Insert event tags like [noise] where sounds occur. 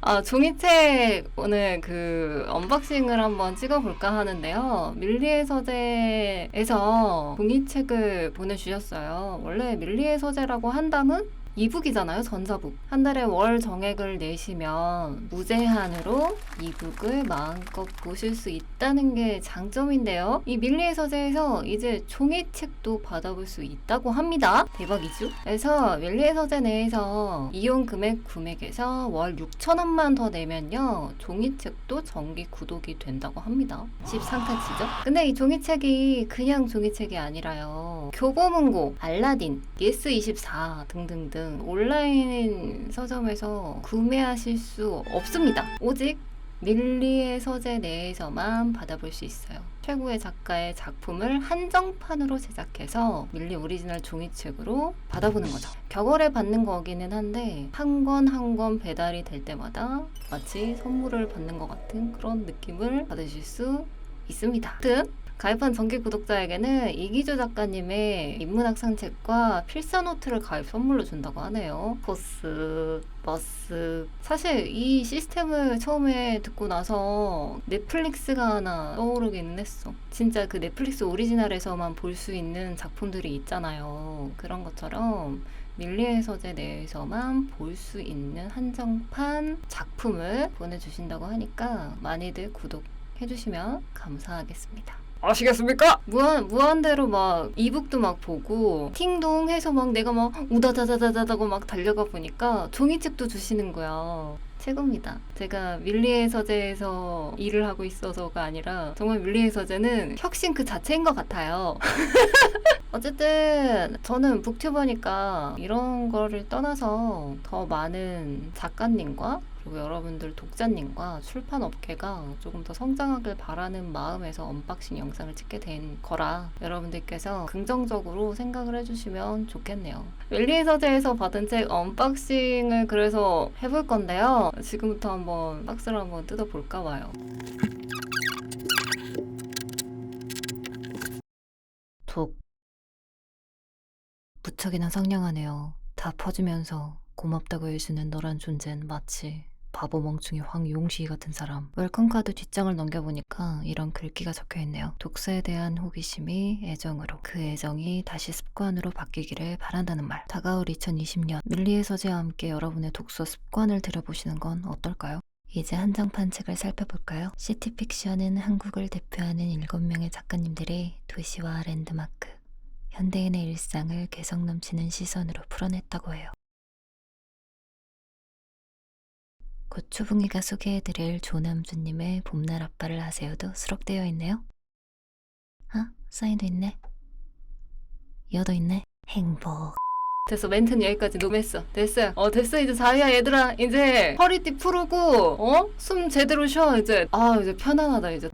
아, 종이책 오늘 그 언박싱을 한번 찍어볼까 하는데요. 밀리의 서재에서 종이책을 보내주셨어요. 원래 밀리의 서재라고 한다면 이북이잖아요, 전자북. 한 달에 월 정액을 내시면 무제한으로 이북을 마음껏 보실 수 있다는 게 장점인데요. 이 밀리의 서재에서 이제 종이책도 받아볼 수 있다고 합니다. 대박이죠? 그래서 밀리의 서재 내에서 이용 금액 금액에서 월 6천원만 더 내면요. 종이책도 정기 구독이 된다고 합니다. 집 상타치죠? 근데 이 종이책이 그냥 종이책이 아니라요. 교보문고, 알라딘, 예스24 등등등 온라인 서점에서 구매하실 수 없습니다. 오직 밀리의 서재 내에서만 받아볼 수 있어요. 최고의 작가의 작품을 한정판으로 제작해서 밀리 오리지널 종이책으로 받아보는 거죠. 격월에 받는 거기는 한데 한 권 한 권 배달이 될 때마다 마치 선물을 받는 것 같은 그런 느낌을 받으실 수 있습니다. 아무튼 가입한 정기 구독자에게는 이기조 작가님의 인문학 산책과 필사 노트를 가입 선물로 준다고 하네요. 버스, 버스. 사실 이 시스템을 처음에 듣고 나서 넷플릭스가 하나 떠오르기는 했어. 진짜 그 넷플릭스 오리지널에서만 볼 수 있는 작품들이 있잖아요. 그런 것처럼 밀리의 서재 내에서만 볼 수 있는 한정판 작품을 보내주신다고 하니까 많이들 구독 해주시면 감사하겠습니다. 아시겠습니까? 무한 무한대로 막 이북도 막 보고 팅동 해서 막 내가 막 우다다다다다고 막 달려가 보니까 종이책도 주시는 거야. 최고입니다. 제가 밀리의 서재에서 일을 하고 있어서가 아니라 정말 밀리의 서재는 혁신 그 자체인 것 같아요. [laughs] 어쨌든 저는 북튜버니까 이런 거를 떠나서 더 많은 작가님과 그리고 여러분들 독자님과 출판 업계가 조금 더 성장하길 바라는 마음에서 언박싱 영상을 찍게 된 거라 여러분들께서 긍정적으로 생각을 해주시면 좋겠네요. 웰리의 서재에서 받은 책 언박싱을 그래서 해볼 건데요. 지금부터 한번 박스를 한번 뜯어볼까 봐요. 톡. 무척이나 상냥하네요. 다 퍼주면서 고맙다고 해주는 너란 존재는 마치 바보 멍충이 황용시 같은 사람. 웰컴카드 뒷장을 넘겨보니까 이런 글귀가 적혀있네요. 독서에 대한 호기심이 애정으로 그 애정이 다시 습관으로 바뀌기를 바란다는 말. 다가올 2020년 밀리의 서재와 함께 여러분의 독서 습관을 들여보시는 건 어떨까요? 이제 한정판 책을 살펴볼까요? 시티픽션은 한국을 대표하는 7명의 작가님들이 도시와 랜드마크, 현대인의 일상을 개성 넘치는 시선으로 풀어냈다고 해요. 곧 초붕이가 소개해드릴 조남주님의 봄날 아빠를 하세요도 수록되어 있네요. 아, 사인도 있네. 이어도 있네. 행복. 됐어 멘트는 여기까지 녹음했어 됐어요 어 됐어 이제 자유야 얘들아 이제 허리띠 풀고 어? 숨 제대로 쉬어 이제 아 이제 편안하다 이제